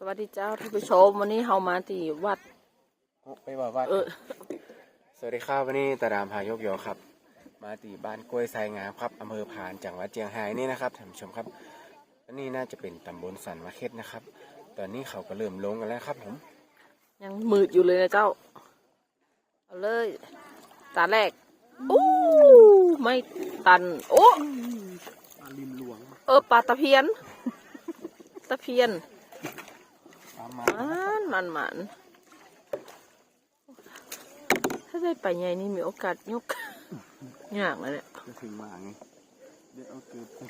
สวัสดีเจ้าท่านผู้ชมวันนี้เฮามาที่วัด ไปบอกว่าเออ สวัสดีครับวันนี้ตาดามพายกยอครับ มาตีบ้านกล้วยไซงามครับอำเภอพานจังหวัดเจียงไฮ้นี่นะครับท่านผู้ชมครับอันนี้น่าจะเป็นตำบลสันมะเข็ดนะครับ ตอนนี้เขาก็เริ่มลงกันแล้วครับ ผมยังมืดอยู่เลยนะเจ้า เอาเลย ตาแรกอู้ไม่ตัน โอ้ปลาลิมหลวง เออปลาตะเพียน ตะเพียนปลา มามันมันมันถ้าได้ไปใหญ่นี่มีโอกาสยกยากเลยเนี่ยจะถึงมาไงเดี๋ยวเอาเกิดไป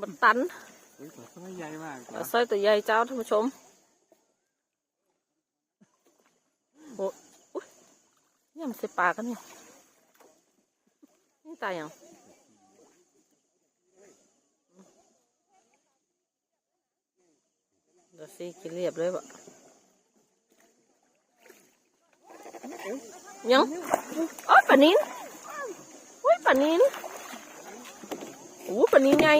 บันตันเฮ้ยปลาสร้อยใหญ่มากปลาสร้อยตัวใหญ่เจ้าท่านผู้ชมโอ้อุ๊ย มันใส่ปลากันนี่นี่ตายยังเดี๋ยวสิกินเรียบเลยบะยังอ๋อปลานินอุ้ยปลานินโอ้ปลานินไง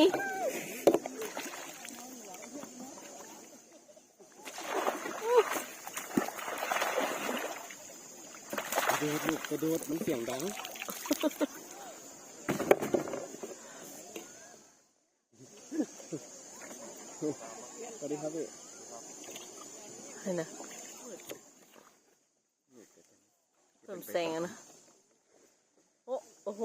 ระโดดลูกกระโดดมันเสียงดังสวัสดีครับพี่ให้นะเพิ่มแสงอะนะ โอ้โอ้โห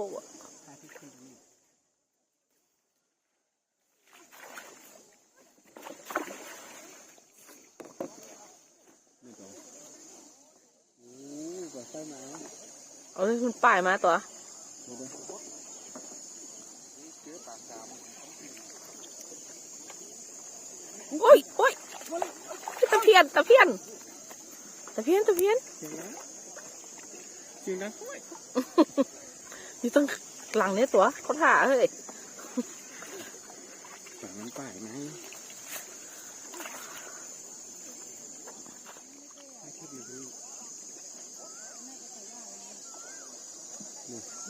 นี่ก่อนโอ้ปลาสร้อยมา เอาเลยคุณ ป้ายมาตัวเดี๋ยวเดี๋ยวโอ้ยโอ้ยตะเพียนตะเพียนตะเพียนตะเพียนเสียงนะเสียงนะอยู่ตรงหลังเนี้ยตัวเขาถ่าเฮ้ยฝั่งน้ำป่ายไหม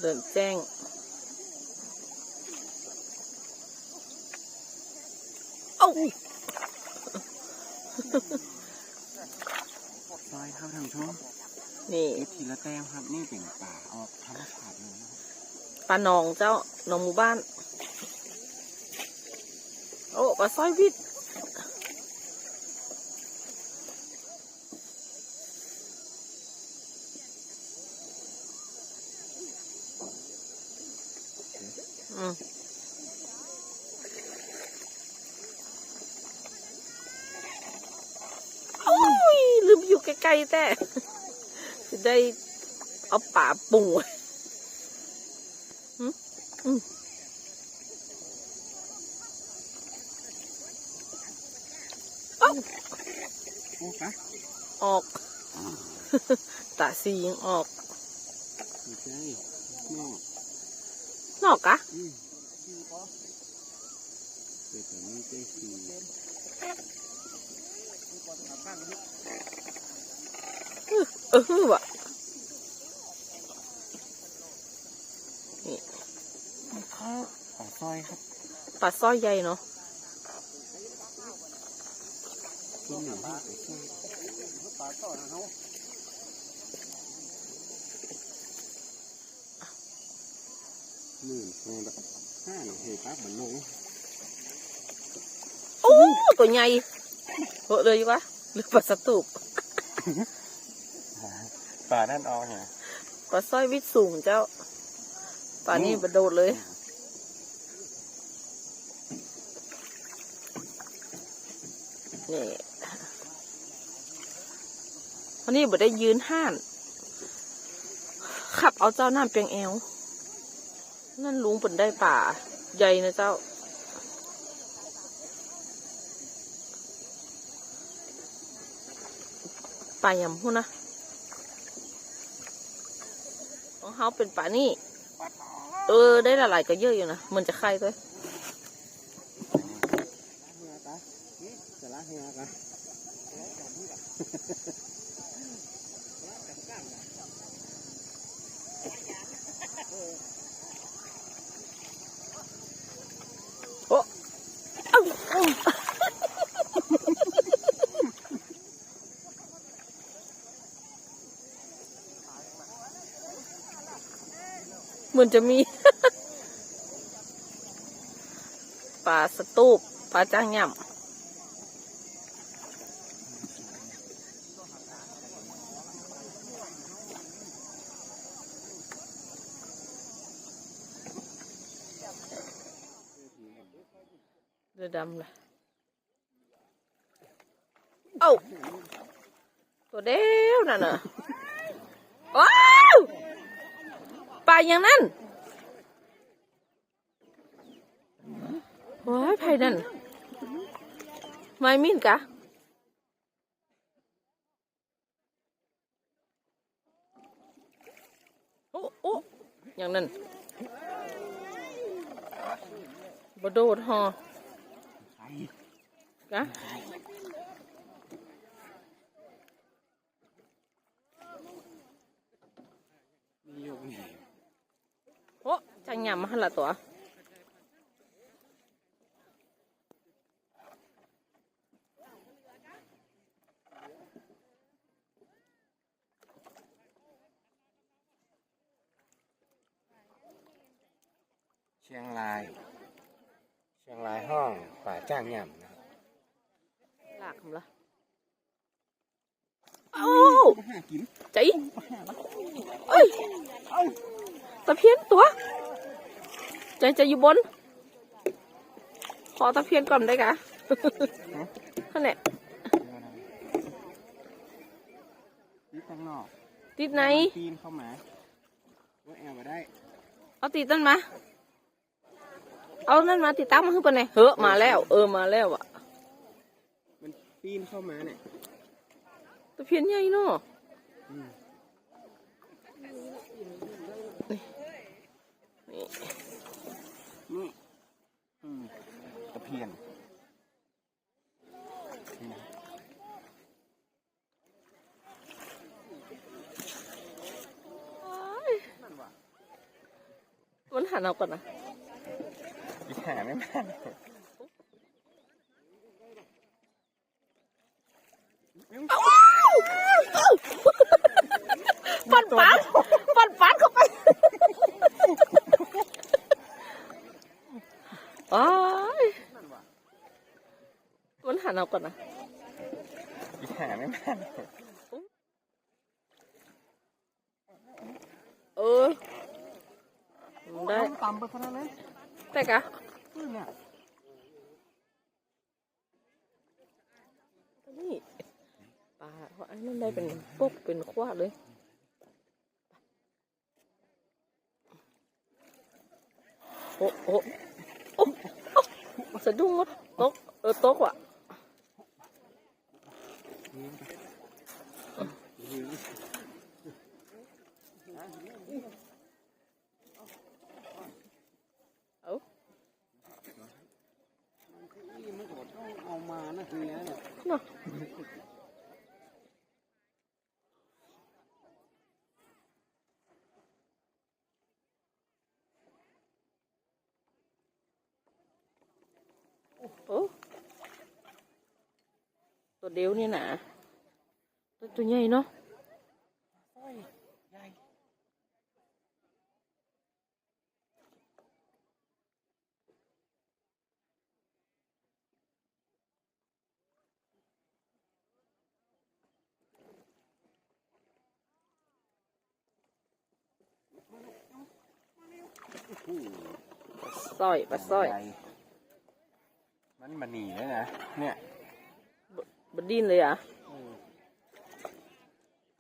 เดินแจ้ง เอ้าซอยครับท่านผู้ชมนี่เอฟทีละแต้มครับ นี่เป็นป่าออกธรรมชาติเลยนะครับปลาหนองเจ้าหนองหมู่บ้าน โอ้ปลาสร้อยวิทย์ อืมโอ้ยลืมอยู่ใกล้ๆแต่จะได้เอาป่าปูอืมอืมโอ้ปะออกตาสียังออกไม่ใช่นอก นอกกะอืมเด็กแบบนี้เจ๊สีเออวะข้าวป่าซอยครับปลาสร้อยใหญ่เนาะกินหนึ่งห้าป่าซอยป่าซอยนะเขา มื่นโงแบบห้าหนึ่งเฮปั๊บเหมือนลงโอ้ตัวใหญ่เหอะเลยอยู่วะหรือปลาสตูปป่านั่นออกเนี่ยปลาสร้อยวิทย์สูงเจ้าปลานี่กระโดดเลยนี่วันนี้บ่ได้ยืนห้าน ขับเอาเจ้าน้ำเปียงแอว นั่นลุงเป็นได้ป่า ใหญ่นะเจ้า ป่าหยำพูนะ ของเขาเป็นป่านี่ เออ ได้ละลายก็เยอะอยู่นะ มันจะไข่ด้วยจะละเฮียกัน เห มือนจะมี ปลาสตูปปลาจ้างย่ำเรือดำเลยเอ้าตัวเดียวนั่นน่ะว้าวปลา อย่างนั้นว้ายไผ่นั่นไม่มินกะโอ้โอ้อย่างนั้นบโดดหอใครกะ นี่ยกนี่ โอ้จั งยำมาหันละตัวเชียงราย เชียงรายห้องป่าจ้างยำนะครับลากคำละโอ้ใจเอ้ยตะเพียนตัว ใจจะอยู่บน ขอตะเพียนก่อนได้กะนั่นแหละนี่ข้างนอกติดไหนปีนเข้ามาว่าแอลมาได้ เอาติดนั่นมา เอานั่นมาติดตั้งมาขึ้นไปไหนเฮ้อมาแล้ว เออมาแล้วอะ มันปีนเข้ามาเนี่ยตะเพียนใหญ่เนาะอืมนี่นี่อืม ตะเพียนนี่นะมันหันเอาก่อนนะอีหาไม่มา ปันปันปันปันเข้าไปโอ้ยมันหันเอา ก่อนนะอีหาไม่มาเออได้ต่ำไปขนาดนั้นแต่กะนี่เนี่ยนี่ปลาเพราะอันนั้นได้เป็นปกเป็นขวาดเลยโอ้โอ้โอ้โอ้สะดุ้งวะตกเออตกว่ะ เอามันก็ต้องเอามานะคือเนี่ยเนาะโอ้ ตัวเดียวนี่นะตัวตัวใหญ่เนาะปลาสร้อยปลาสร้อย มันมันหนีแล้วนะ เนี่ย บดดินเลยอะ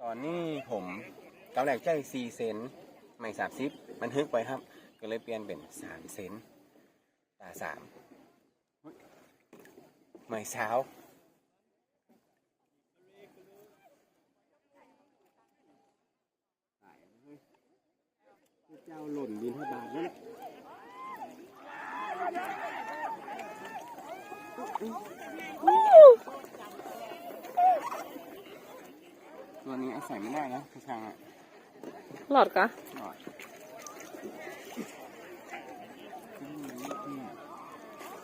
ตอนนี้ผมตอนแรกใจสี่เซนไม่สามสิบมันฮึกไปครับ ก็เลยเปลี่ยนเป็นสามเซนตาสามไม่เช้าเจ้าหล่นบินทบาทนั่น ตัวนี้อาศัยไม่ได้นะกระชังอะหลอดกะหน่อย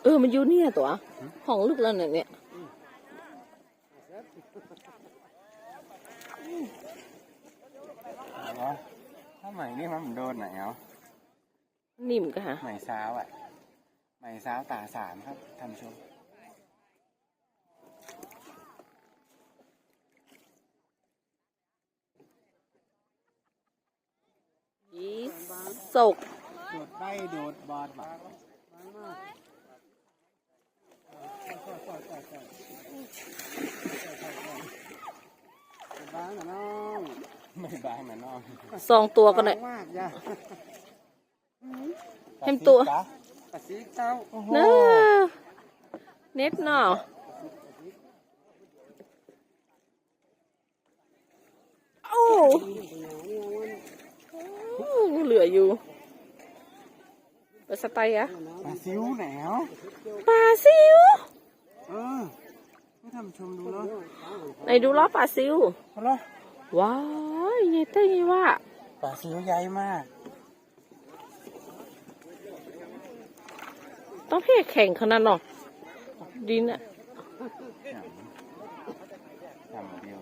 เออ มันอยู่เนี่ยตัวห้องลึกแล้วเนี่ยเนี่ยเอาวะถ้าใหม่นี่มันโดนไหนเอานิ่มกะฮะไหมสาวอะไหมสาวตาสามครับท่านผู้ชม ยีสกโดดใบโดดบอดบาบ้างนะน้องไม่บ้างนะน้องสองตัวกันเลยเห็นตัวเต้อ้โหเน็ตเนาะโอ้ เหลืออยู่ไปสไตล์อะปลาซิวแหนวปลาซิวเออให้ท่านผู้ชมดูเนาะไหนดูล้อปลาซิวเอาละว้ายยายเต้ยว่าปลาซิวใหญ่มาก ต้องเพ่แข่งขนาดเนาะดินอะ จำเดียว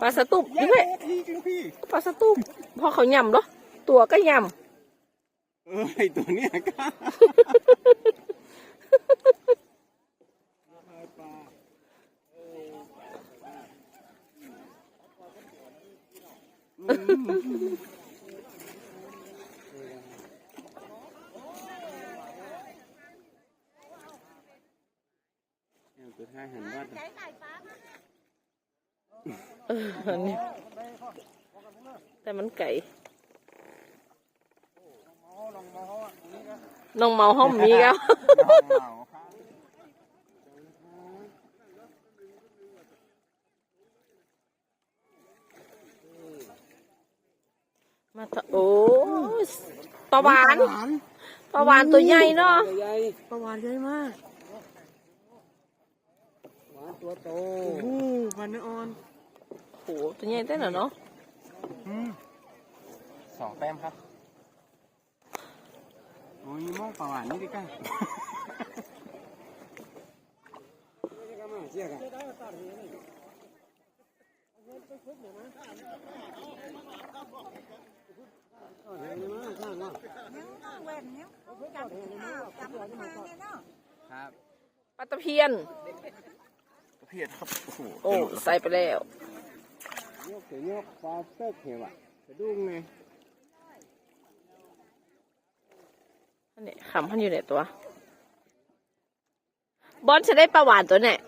ปลาสตุบด้วยพี่กินพี่ปลาสตุบพอเขายำเหรอตัวก็ยเออไอตัวเนี้ยก็ เดี๋ยวตัวท้ายหันวัดำเอออันนี้แต่มันไก่น้องเมาห้อมมีแล้วน้องเมาครับมาตะโอ้ยปลาหวานปลาหวานตัวใหญ่เนาะใหญ่ปลาหวานใหญ่มากหวานตัวโตโอ้โหพันธุ์อ่อน โหตัวใหญ่เต้นเหรอเนาะอืมสองแต้มครับโอ้ยมองประวัตินี่ดิกันเชี่ยกันครับปลาตะเพียนเพียดครับ โอ้โหโอ้ใส่ไปแล้ว ยกเสียยกปลาเต๊กเหวะกระดุ้งไงอันนี้ขำพันอยู่ในตัว บอลจะได้ปลาหวานตัวเนี่ย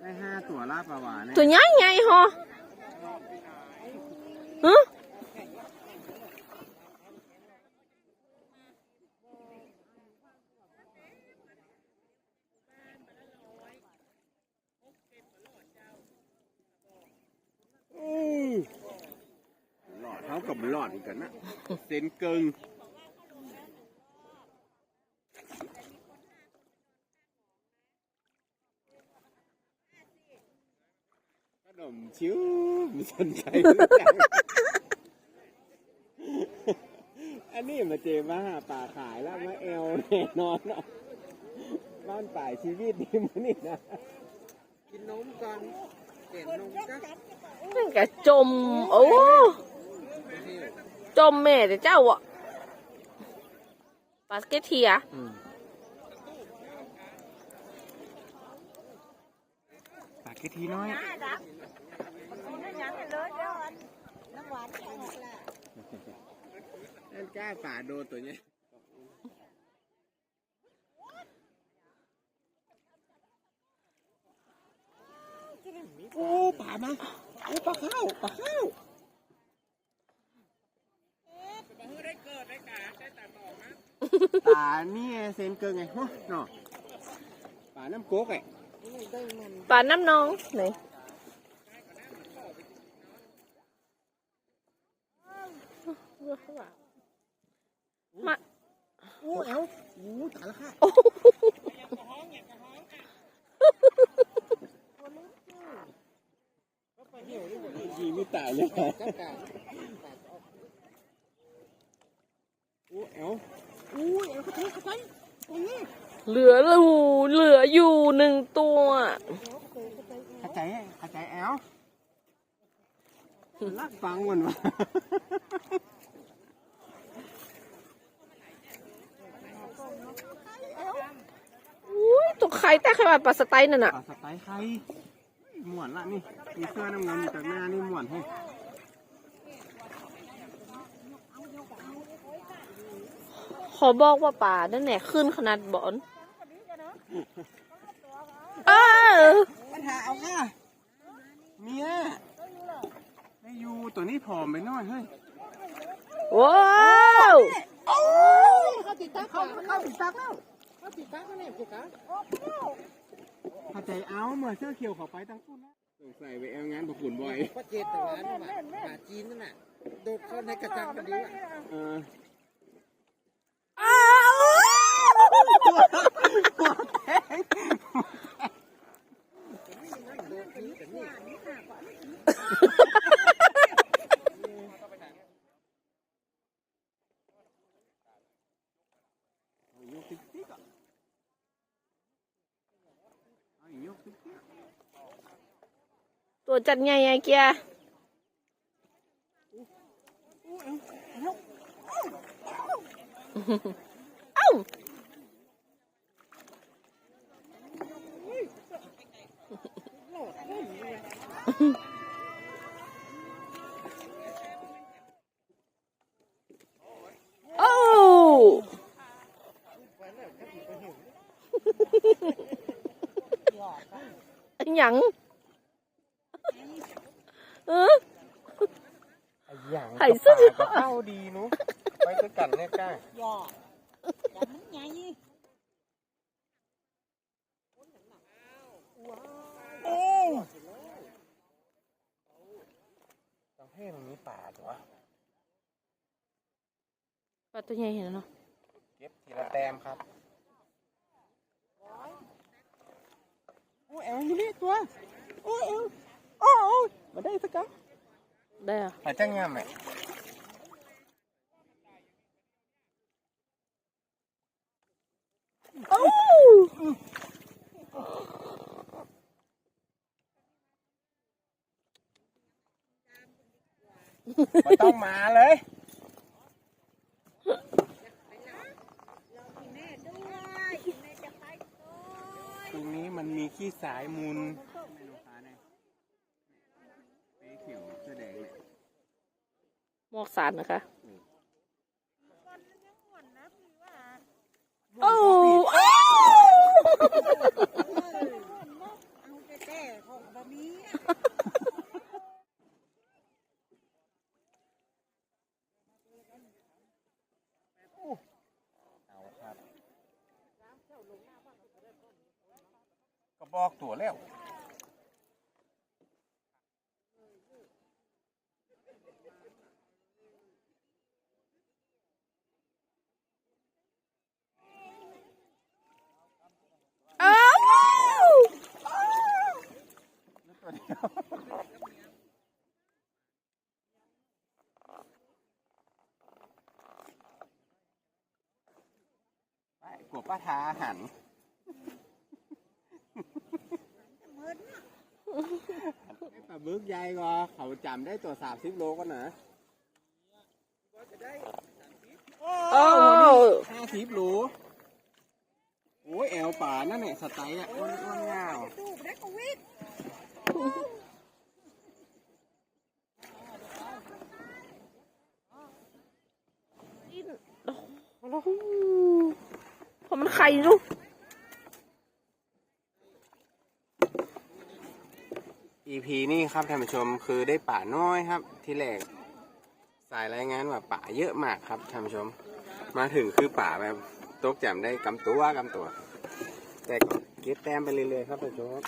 ได้ห้าตัวลาบประวัติเนี่ยตัวใหญ่ไงฮะฮะ หลอดเท่ากับหลอดอีกกันนะเซนเกิงขนมชิวไม่สนใจสักอย่างอันนี้มาเจมาหาป่าขายแล้วมาเอลแน่นอนเนาะบ้านป่ายชีวิตดีมันนี่นะ กินนมก่อนเปลี่ยนนมจ้ะ นั่นกะจม โอ้ จมแม่แต่เจ้าอะปลาสเกตเทียปากกะทีน้อยนั่นกล้าป่าโดนตัวเนี้ยโอ้ป่ามา โอ้ปลาข้าวปลาข้าวป่านี่เซนเกินไงฮะเนาะป่าน้ำโก๊กไงปลาน้ำนองไหนมาโอ้เอ้าโอ้ตายแล้วค่ะ โอ้ ยีไม่ตายเลยจัดการอู้เอวอู้เอวกระเทยกระเทยตรงนี้เหลืออยู่เหลืออยู่หนึ่งตัวกระจายกระจายเอวลักฟังมันวะอุ้ยตัวไข่แต่ไข่แบบปลาสไตล์นั่นน่ะปลาสไตล์ไข่หมวนละนี่ มีเสื้อน้ำเงินอยู่จากหน้านี่หมวนให้ขอบอกว่าป่านั่นแหละขึ้นขนาดบอน เออปัญหาเอาค่ะเมียไม่อยู่ตัวนี้ผอมไปหน่อยเฮ้ยว้าวเข้าติดตักเข้าเข้าติดตักแล้วเข้าติดตักแล้วเนี่ยพี่กะเข้าใจเอาเมื่อเสื้อเขียวเขาไปตั้งตู้นะ สงสัยไปแอลงานประขุนบ่อยประเทศแต่ว่านี่ว่าป่าจีนนั่นน่ะโดดเข้าในกระจังกันดีว่ะเอออ้าวเอาอีกยกติ๊กติ๊กอะเอาอีกยกติ๊กติ๊ก ตัวจัดใหญ่ไอ้เกียเอ้าโอ้อันหยัง เออ ไอ้หยัง ไข่สุดยอด ก็ เข้าดีหนุไปด้วยกันเนี่ยก้าหยอดแต่มันใหญ่โอ้ต้องให้มันมีป่าตัวปลาตัวใหญ่เห็นแล้วเนาะเก็บทีละแต้มครับโอ้เอลอยู่นี่ตัวโอ้เอลโอ้โอ้มาได้สักกัได้อะมาจ้างงามไหม โอ้ ไม่ต้องมาเลยตรงนี้มันมีขี้สายมูลไม่รู้ค้าเนี่ยเป๊เขียวเสื้อแดงเนี่ยหมอกสารนะคะ โอ้อ้าวเอาแต่แต่ของบะหมี่ เอาครับ ก็บอกตัวแล้ว อ้าว ตัวเดียวไปกลัวป้าทาหัน ปลาบึ กใหญ่กว่าเขาจำได้ตัวสามสิบโลก็นะโอ้ห้าสิบโลโอ้ยแอลป่านั่นเนี่ยสไตล์อะอ้วนอ้วนเงาวตู้ได้ก็วิทย์พอมันไข่ลูก อีพีนี่ครับท่านผู้ชมคือได้ป่าน้อยครับ ที่แรกสายรายงานว่าป่าเยอะมากครับท่านผู้ชม มาถึงคือป่าแบบตกแจ่มได้กำตัวกำตัว แต่ก็เก็บแต้มไปเรื่อยๆครับท่านผู้ชมครับ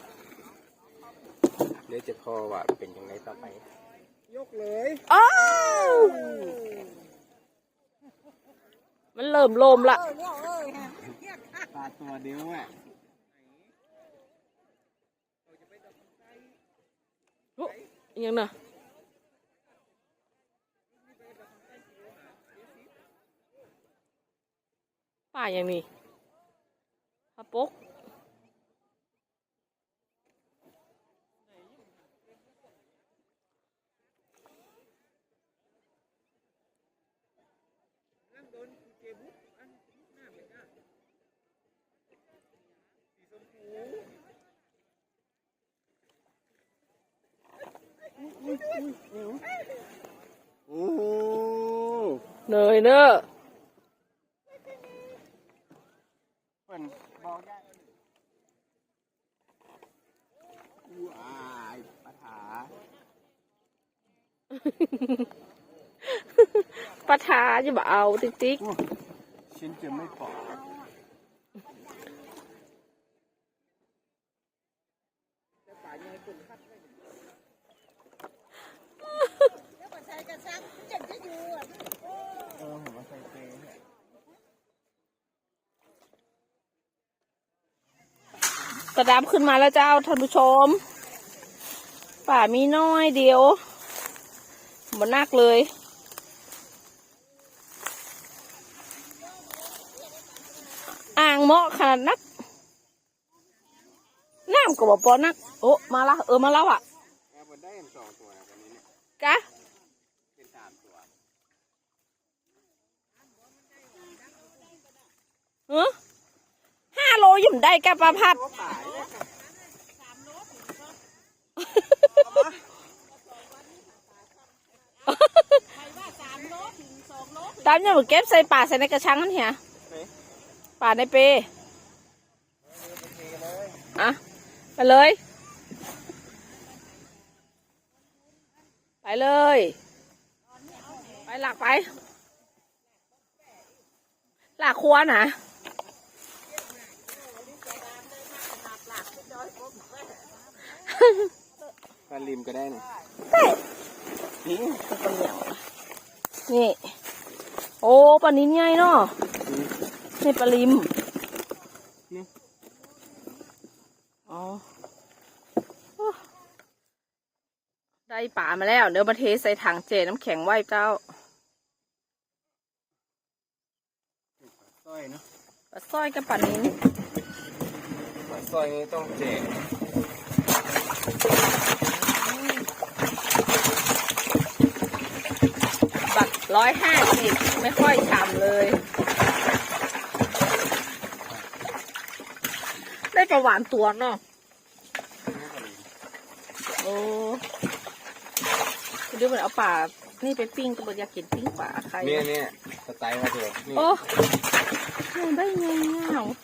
เดี๋ยวจะพอว่าเป็นยังไงต่อไป ยกเลยอ้าวมันเริ่มโลมละเออเนี่ยเอ้ยฮะปลาตัวเดียวอะ ยังเนาะป่าอย่างนี้พะปก โอ้โหเนยเนอะเพิ่นบอกได้ว้ายปัญหาปะทาจะบ่เอาติ๊กติ๊กฉันจะไม่ปอก เออผมว่าใส่เกงเนี่ย กระดามขึ้นมาแล้วเจ้าท่านผู้ชม ป่ามีน้อยเดียวบนนักเลย อ่างเหมาะขนาดนักน้ำก็บอกปอนัก โอ้มาละเออมาแล้วอะแอร์บนได้เห็นสองตัวนะวันนี้เนี่ยกะเออ ยุ่มได้กะปลาพัดตาเนี่ยตามเนี่ยมึงเก็บใส่ป่าใส่ในกระชังนั่นเหียป่าในเปอะไปเลย ไปเลย ไปหลักไป หลักครัวนะ ปลาลิมก็ได้นะนี่ โอ้ปลานิ้นใหญ่เนาะนี่ปลาลิมนี่อ๋อโอ้ได้ป่ามาแล้ว เดี๋ยวมาเทใส่ถังเจน้ำแข็งไว้เจ้าสร้อยเนาะปลาสร้อยกับปลานิ้นปลาสร้อยนี้ต้องเจ๊ บัต รร้อยห้าสิบไม่ค่อยฉ่ำเลย ได้ประหวานตัวเนาะโอ้เดี๋ยวมันเอาป่า นี่ไปปิ้งก็บอยากกินปิ้งป่าใครเนี่ยเนี่ยสไตล์มาเถอะนี่โอ้มันได้ไงอะ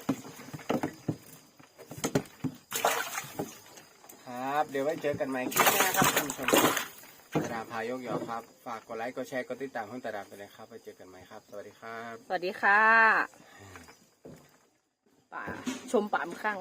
ครับ เดี๋ยวไว้เจอกันใหม่คลิปหน้าครับท่านผู้ชม ตาราพายกยอครับ ฝากกดไลค์กดแชร์กดติดตามเพื่องตาราไปเลยครับไว้เจอกันใหม่ครับ สวัสดีครับ สวัสดีค่ะ ป่าชมป่ามข้าง